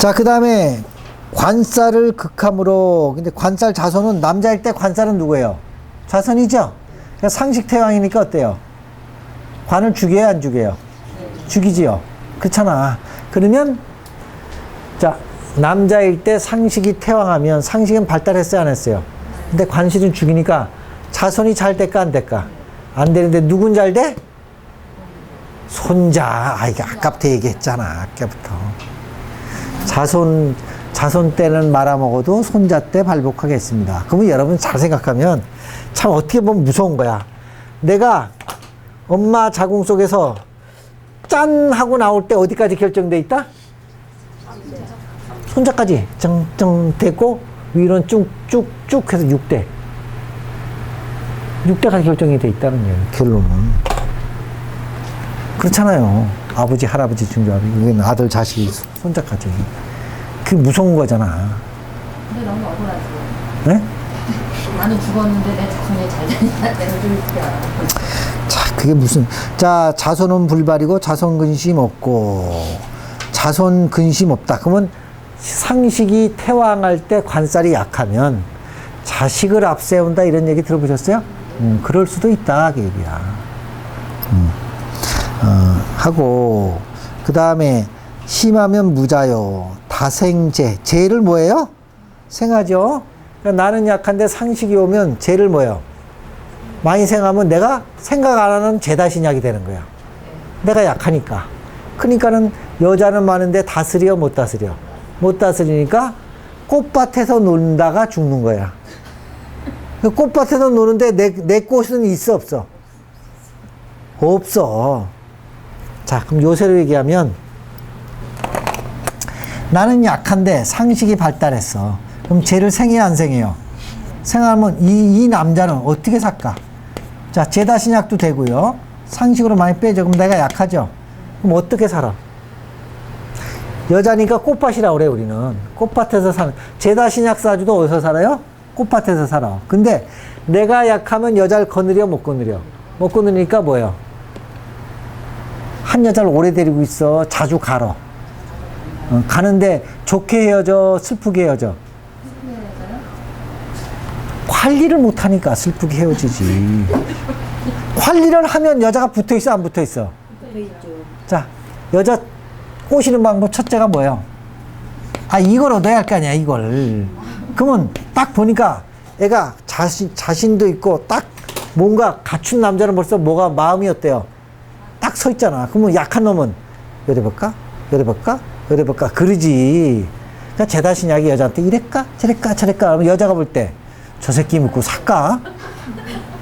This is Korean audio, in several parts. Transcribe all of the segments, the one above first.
자, 그 다음에 관살을 극함으로, 근데 관살 자손은 남자일 때 관살은 누구예요? 자손이죠? 그러니까 상식 태왕이니까 어때요? 관을 죽여요, 안 죽여요? 죽이지요. 그렇잖아. 그러면, 자, 남자일 때 상식이 태왕하면 상식은 발달했어요, 안 했어요? 근데 관실은 죽이니까 자손이 잘 될까, 안 될까? 안 되는데 누군 잘 돼? 손자. 아, 이게 아깝다 얘기했잖아, 아까부터. 자손, 자손 때는 말아먹어도 손자 때 발복하겠습니다. 그러면 여러분 잘 생각하면 참 어떻게 보면 무서운 거야. 내가 엄마 자궁 속에서 짠 하고 나올 때 어디까지 결정돼 있다? 손자까지 쩡쩡 됐고 위로는 쭉쭉쭉 해서 6대. 6대까지 결정이 돼 있다는 거예요. 결론은. 그렇잖아요. 아버지, 할아버지, 증조아버지, 이건 아들, 자식, 손자까지. 그게 무서운 거잖아. 근데 너무 억울하지. 네? 나는 죽었는데 내 자손이 잘 되냐? 내가 좀 알아. 자, 그게 무슨, 자, 자손은 불발이고 자손 근심 없고, 자손 근심 없다. 그러면 상식이 태왕할 때 관살이 약하면 자식을 앞세운다 이런 얘기 들어보셨어요? 음, 그럴 수도 있다. 그 얘기야. 음, 어, 하고, 그 다음에 심하면 무자요. 다생제. 제를 뭐예요? 생하죠. 그러니까 나는 약한데 상식이 오면 제를 뭐예요? 많이 생하면 내가 생각 안 하는 제다신약이 되는 거야. 내가 약하니까. 그러니까는 여자는 많은데 다스려 못 다스려. 못 다스리니까 꽃밭에서 놀다가 죽는 거야. 그 꽃밭에서 노는데 내, 내 꽃은 있어 없어? 없어. 자, 그럼 요새로 얘기하면 나는 약한데 상식이 발달했어. 그럼 쟤를 생해야 안 생해요? 생하면 이, 이 남자는 어떻게 살까? 자, 제다신약도 되고요. 상식으로 많이 빼죠. 그럼 내가 약하죠. 그럼 어떻게 살아? 여자니까 꽃밭이라 그래 우리는 꽃밭에서 사는 제다 신약 사주도 어디서 살아요? 꽃밭에서 살아. 근데 내가 약하면 여자를 거느려 못 거느려. 못 거느리니까 뭐예요? 한 여자를 오래 데리고 있어. 자주 가러. 어, 가는데 좋게 헤어져, 슬프게 헤어져. 관리를 못하니까 슬프게 헤어지지. 관리를 하면 여자가 붙어 있어, 안 붙어 있어? 자, 여자 꼬시는 방법 첫째가 뭐예요? 아, 이걸 얻어야 할 거 아니야, 이걸. 그러면 딱 보니까 애가 자신, 자신도 있고 딱 뭔가 갖춘 남자는 벌써 뭐가 마음이 어때요? 딱 서 있잖아. 그러면 약한 놈은 이래볼까? 이래볼까? 이래볼까? 그러지. 그러니까 제다신 약이 여자한테 이랬까? 저랬까? 저랬까? 그러면 여자가 볼 때 저 새끼 묻고 살까?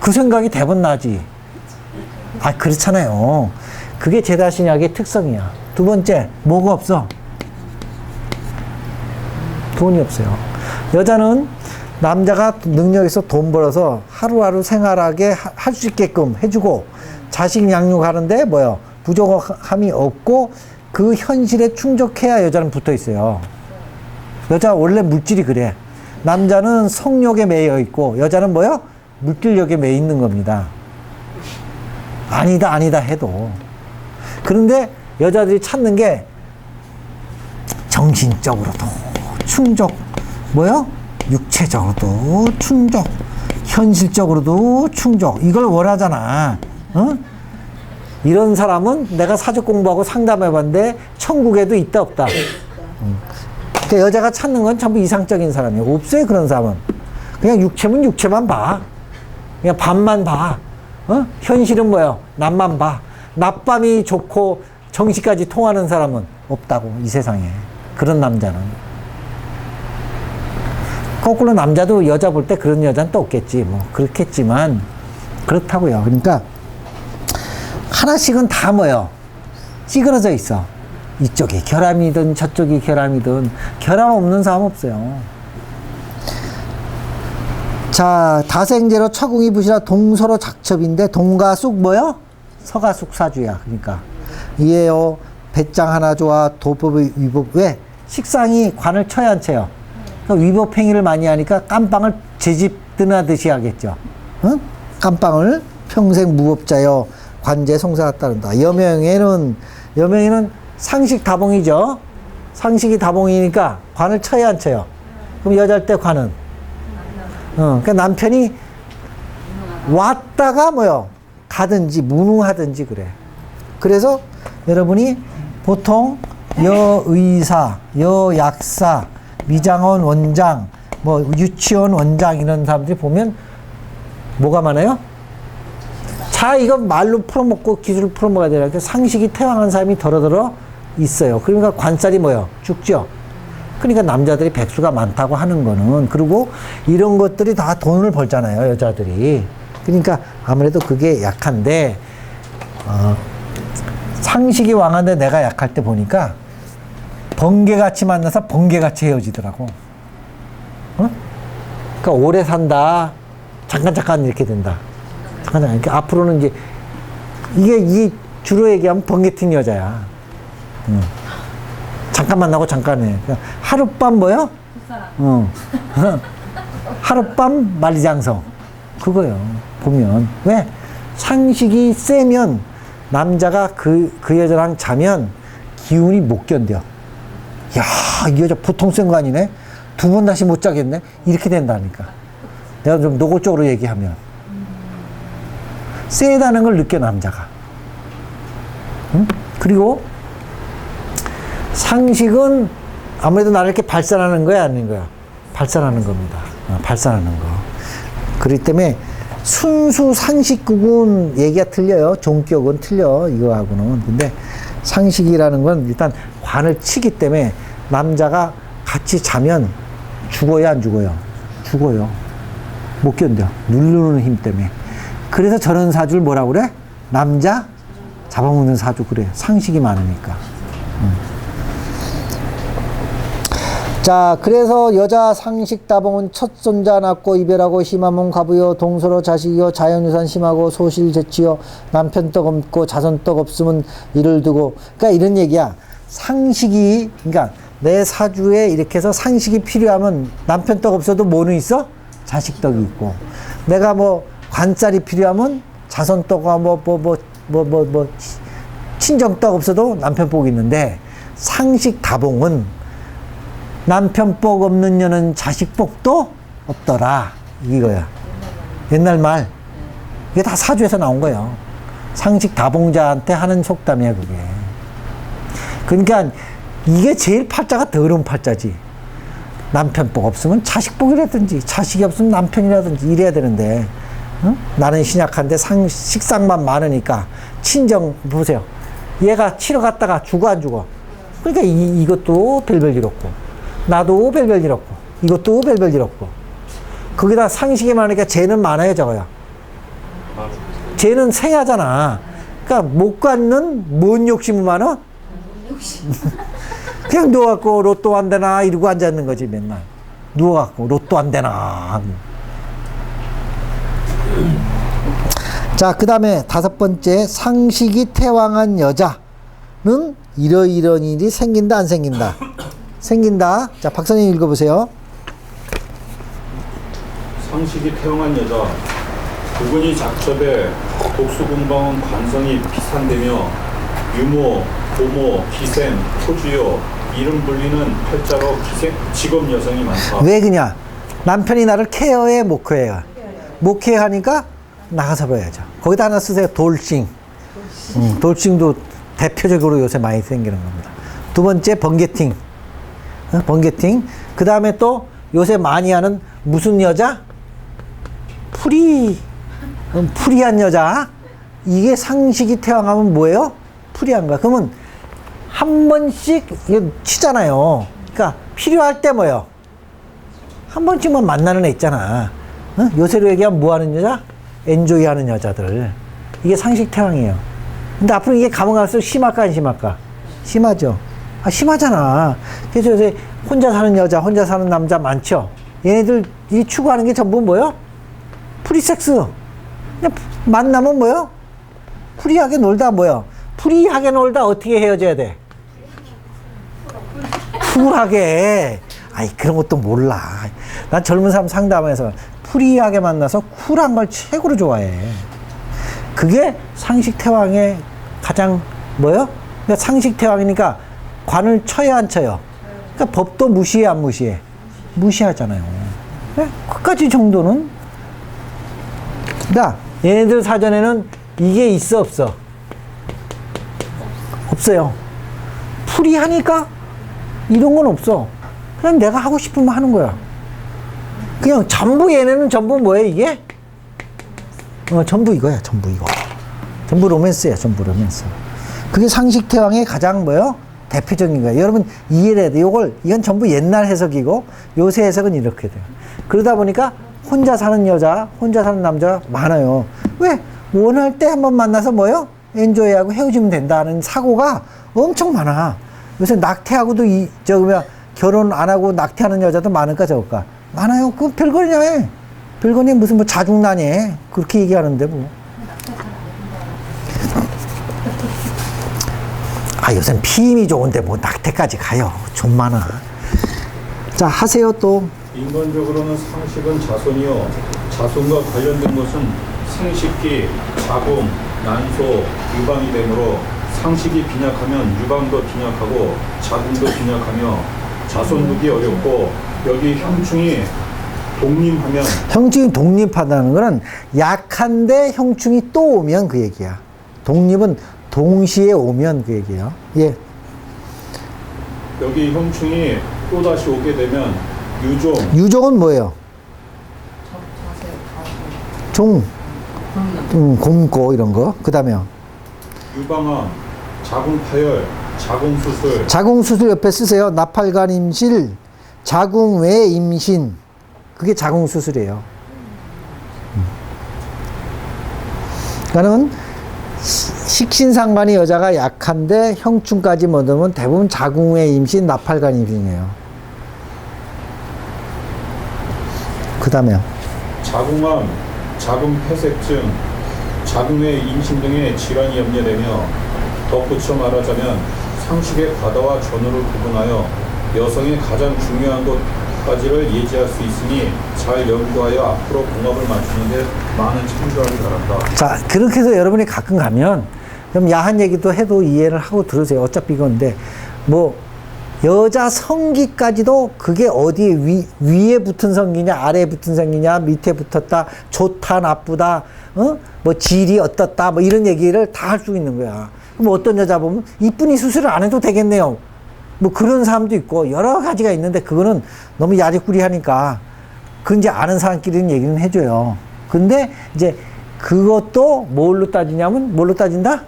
그 생각이 대번 나지. 아, 그렇잖아요. 그게 제다신 약의 특성이야. 두 번째, 뭐가 없어? 돈이 없어요. 여자는 남자가 능력에서 돈 벌어서 하루하루 생활하게 할 수 있게끔 해주고 자식 양육하는데 뭐요? 부족함이 없고 그 현실에 충족해야 여자는 붙어 있어요. 여자 원래 물질이 그래. 남자는 성욕에 매여 있고 여자는 뭐요? 물질력에 매여 있는 겁니다. 아니다 아니다 해도 그런데 여자들이 찾는 게 정신적으로도 충족 뭐요? 육체적으로도 충족 현실적으로도 충족 이걸 원하잖아 어? 이런 사람은 내가 사주 공부하고 상담해 봤는데 천국에도 있다 없다 음. 그러니까 여자가 찾는 건 전부 이상적인 사람이에요 없어요 그런 사람은 그냥 육체면 육체만 봐 그냥 밤만 봐 어? 현실은 뭐예요? 낮만 봐. 낮밤이 좋고 정시까지 통하는 사람은 없다고 이 세상에. 그런 남자는. 거꾸로 남자도 여자 볼 때 그런 여자는 또 없겠지. 뭐 그렇겠지만 그렇다고요. 그러니까 하나씩은 다 뭐예요? 찌그러져 있어. 이쪽이 결함이든 저쪽이 결함이든 결함 없는 사람 없어요. 자, 다생제로 처궁이 부시라 동서로 작첩인데 동가 쑥 뭐요? 서가 쑥 사주야. 그러니까 이에요. 배짱 하나 좋아 도법의 위법 왜? 식상이 관을 쳐야 안 쳐요. 그러니까 위법 행위를 많이 하니까 깜빵을 제집 드나듯이 하겠죠. 응? 깜빵을 평생 무법자여 관제 송사가 따른다. 여명에는 여명에는 상식 다봉이죠. 상식이 다봉이니까 관을 쳐야 안 쳐요. 그럼 여자일 때 관은 어, 그러니까 남편이 왔다가 뭐요 가든지 무능하든지 그래. 그래서 여러분이 보통 여의사, 여약사, 미장원 원장, 뭐 유치원 원장 이런 사람들이 보면 뭐가 많아요? 자, 이거 말로 풀어먹고 기술을 풀어먹어야 되나. 그 상식이 태왕한 사람이 더러더러 있어요. 그러니까 관살이 뭐요? 죽죠. 그러니까 남자들이 백수가 많다고 하는 거는 그리고 이런 것들이 다 돈을 벌잖아요, 여자들이. 그러니까 아무래도 그게 약한데 어, 상식이 왕한데 내가 약할 때 보니까 번개같이 만나서 번개같이 헤어지더라고. 어? 그러니까 오래 산다. 잠깐 잠깐 이렇게 된다. 잠깐. 그러니까 앞으로는 이제 이게 이 주로 얘기하면 번개팅 여자야. 응. 잠깐 만나고 잠깐 해. 그러니까 하룻밤 뭐요? 어. 하룻밤 만리장성. 그거요. 보면. 왜? 상식이 세면 남자가 그, 그 여자랑 자면 기운이 못 견뎌. 야, 이 여자 보통 센 거 아니네? 두 번 다시 못 자겠네? 이렇게 된다니까. 내가 좀 노골적으로 얘기하면. 세다는 걸 느껴, 남자가. 응? 그리고 상식은 아무래도 나를 이렇게 발산하는 거야, 아닌 거야? 발산하는 겁니다. 어, 발산하는 거. 그렇기 때문에 순수 상식국은 얘기가 틀려요. 종격은 틀려, 이거하고는. 근데 상식이라는 건 일단 관을 치기 때문에 남자가 같이 자면 죽어요, 안 죽어요? 죽어요. 못 견뎌. 누르는 힘 때문에. 그래서 저런 사주를 뭐라 그래? 남자 잡아먹는 사주 그래. 상식이 많으니까. 자, 그래서 여자 상식 다봉은 첫 손자 낳고 이별하고 심하면 가부요 동서로 자식이요 자연유산 심하고 소실 제치요 남편 떡 없고 자손 떡 없으면 이를 두고 그러니까 이런 얘기야. 상식이 그러니까 내 사주에 이렇게 해서 상식이 필요하면 남편 떡 없어도 뭐는 있어? 자식 떡이 있고 내가 뭐 관살이 필요하면 자손 떡과 뭐뭐 뭐 뭐 뭐 친정 떡 없어도 남편 복이 있는데 상식 다봉은 남편 복 없는 년은 자식 복도 없더라. 이거야. 옛날 말. 이게 다 사주에서 나온 거예요. 상식 다봉자한테 하는 속담이야, 그게. 그러니까 이게 제일 팔자가 더러운 팔자지. 남편 복 없으면 자식 복이라든지, 자식이 없으면 남편이라든지 이래야 되는데, 응? 나는 신약한데 상, 식상만 많으니까, 친정, 보세요. 얘가 치러 갔다가 죽어, 안 죽어? 그러니까 이, 이것도 별별 일 없고, 나도 별별 일 없고, 이것도 별별 일 없고. 거기다 상식이 많으니까 죄는 많아요, 저거요. 죄는 생하잖아. 그러니까 못 갖는 뭔 욕심이 많아? 그냥 누워갖고 로또 안 되나 이러고 앉아 있는 거지 맨날. 누워갖고 로또 안 되나. 자, 그 다음에 다섯 번째 상식이 태왕한 여자는 이러이런 일이 생긴다 안 생긴다. 생긴다. 자, 박사님 읽어보세요. 상식이 태어난 여자 부근이 작첩에 독수공방은 관성이 비산되며 유모, 고모, 기생, 토주요 이름 불리는 팔자로 기생, 직업 여성이 많다. 왜 그냐? 남편이 나를 케어해, 못 케어해? 못 케어하니까 나가서 봐야죠. 거기다 하나 쓰세요. 돌싱. 음, 돌싱도 대표적으로 요새 많이 생기는 겁니다. 두 번째, 번개팅. 어, 번개팅. 그 다음에 또 요새 많이 하는 무슨 여자? 풀이, 음, 풀이한 여자. 이게 상식이 태어나면 뭐예요? 풀이한 거야. 그러면 한 번씩 치잖아요. 그러니까 필요할 때 뭐예요? 한 번쯤은 만나는 애 있잖아. 어? 요새로 얘기하면 뭐 하는 여자? 엔조이 하는 여자들. 이게 상식 태왕이에요. 근데 앞으로 이게 가면 갈수록 심할까, 안 심할까? 심하죠. 아, 심하잖아. 그래서 요새 혼자 사는 여자, 혼자 사는 남자 많죠? 얘네들 이 추구하는 게 전부 뭐요? 프리섹스. 그냥 만나면 뭐요? 프리하게 놀다 뭐요? 프리하게 놀다 어떻게 헤어져야 돼? 쿨하게. 아이, 그런 것도 몰라. 난 젊은 사람 상담에서 프리하게 만나서 쿨한 걸 최고로 좋아해. 그게 상식 태왕의 가장 뭐요? 그러니까 상식 태왕이니까 관을 쳐야 안 쳐요? 그러니까 법도 무시해 안 무시해? 무시하잖아요. 네? 끝까지 정도는 그러니까 얘네들 사전에는 이게 있어 없어? 없어요. 풀이 하니까 이런 건 없어. 그냥 내가 하고 싶으면 하는 거야. 그냥 전부 얘네는 전부 뭐예요 이게? 어 전부 이거야 전부 이거. 전부 로맨스야 전부 로맨스. 그게 상식 태왕의 가장 뭐요? 대표적인 거예요. 여러분 이해를 해야 돼. 요걸 이건 전부 옛날 해석이고 요새 해석은 이렇게 돼요. 그러다 보니까 혼자 사는 여자, 혼자 사는 남자 많아요. 왜? 원할 때 한번 만나서 뭐요? 엔조이하고 헤어지면 된다는 사고가 엄청 많아. 요새 낙태하고도 이, 저, 뭐야, 결혼 안 하고 낙태하는 여자도 많을까, 적을까? 많아요. 그 별거냐, 해. 별거니 무슨 뭐 자중난해. 그렇게 얘기하는데 뭐. 아, 요새는 피임이 좋은데 뭐 낙태까지 가요. 좀 많아. 자, 하세요 또. 인간적으로는 상식은 자손이요. 자손과 관련된 것은 생식기, 자궁, 난소, 유방이 되므로 상식이 빈약하면 유방도 빈약하고 자궁도 빈약하며 자손 두기 어렵고 여기 형충이 독림하면 형충이 독립하다는 거는 약한데 형충이 또 오면 그 얘기야. 독립은 동시에 오면 그 얘기예요. 예. 여기 형충이 또 다시 오게 되면 유종, 유종은 뭐예요? 종. 음, 곰고 이런 거. 그 다음에요. 유방암, 자궁 파열, 자궁 수술, 자궁 수술 옆에 쓰세요. 나팔관 임실, 자궁 외 임신. 그게 자궁 수술이에요. 음. 그러니까는 시- 식신상관이 여자가 약한데 형충까지 못 오면 대부분 자궁 외 임신, 나팔관 임신이에요. 그 다음에요. 자궁암, 자궁 폐색증, 자궁의 임신 등의 질환이 염려되며 덧붙여 말하자면 상식의 과다와 전후를 구분하여 여성의 가장 중요한 것까지를 예지할 수 있으니 잘 연구하여 앞으로 궁합을 맞추는데 많은 참조하기 바란다. 자, 그렇게 해서 여러분이 가끔 가면 좀 야한 얘기도 해도 이해를 하고 들으세요. 어차피 이건데 뭐 여자 성기까지도 그게 어디에 위, 위에 붙은 성기냐 아래에 붙은 성기냐 밑에 붙었다 좋다 나쁘다 어? 뭐 질이 어떻다 뭐 이런 얘기를 다 할 수 있는 거야. 그럼 어떤 여자 보면 이쁜이 수술을 안 해도 되겠네요. 뭐 그런 사람도 있고 여러 가지가 있는데 그거는 너무 야리꾸리하니까 그 이제 아는 사람끼리는 얘기는 해줘요. 근데 이제 그것도 뭘로 따지냐면 뭘로 따진다?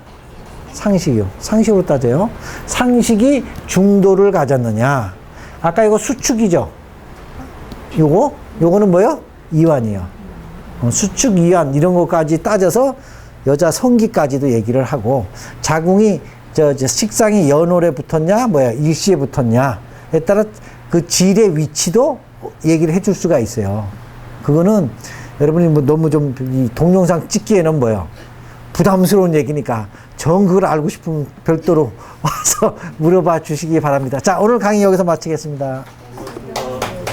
상식이요. 상식으로 따져요. 상식이 중도를 가졌느냐. 아까 이거 수축이죠. 요거 요거는 뭐요? 이완이요. 어, 수축 이완 이런 것까지 따져서 여자 성기까지도 얘기를 하고 자궁이 저, 저 식상이 연월에 붙었냐 뭐야 일시에 붙었냐에 따라 그 질의 위치도 얘기를 해줄 수가 있어요. 그거는 여러분이 뭐 너무 좀이 동영상 찍기에는 뭐요 부담스러운 얘기니까 정 그걸 알고 싶으면 별도로 와서 물어봐 주시기 바랍니다. 자 오늘 강의 여기서 마치겠습니다.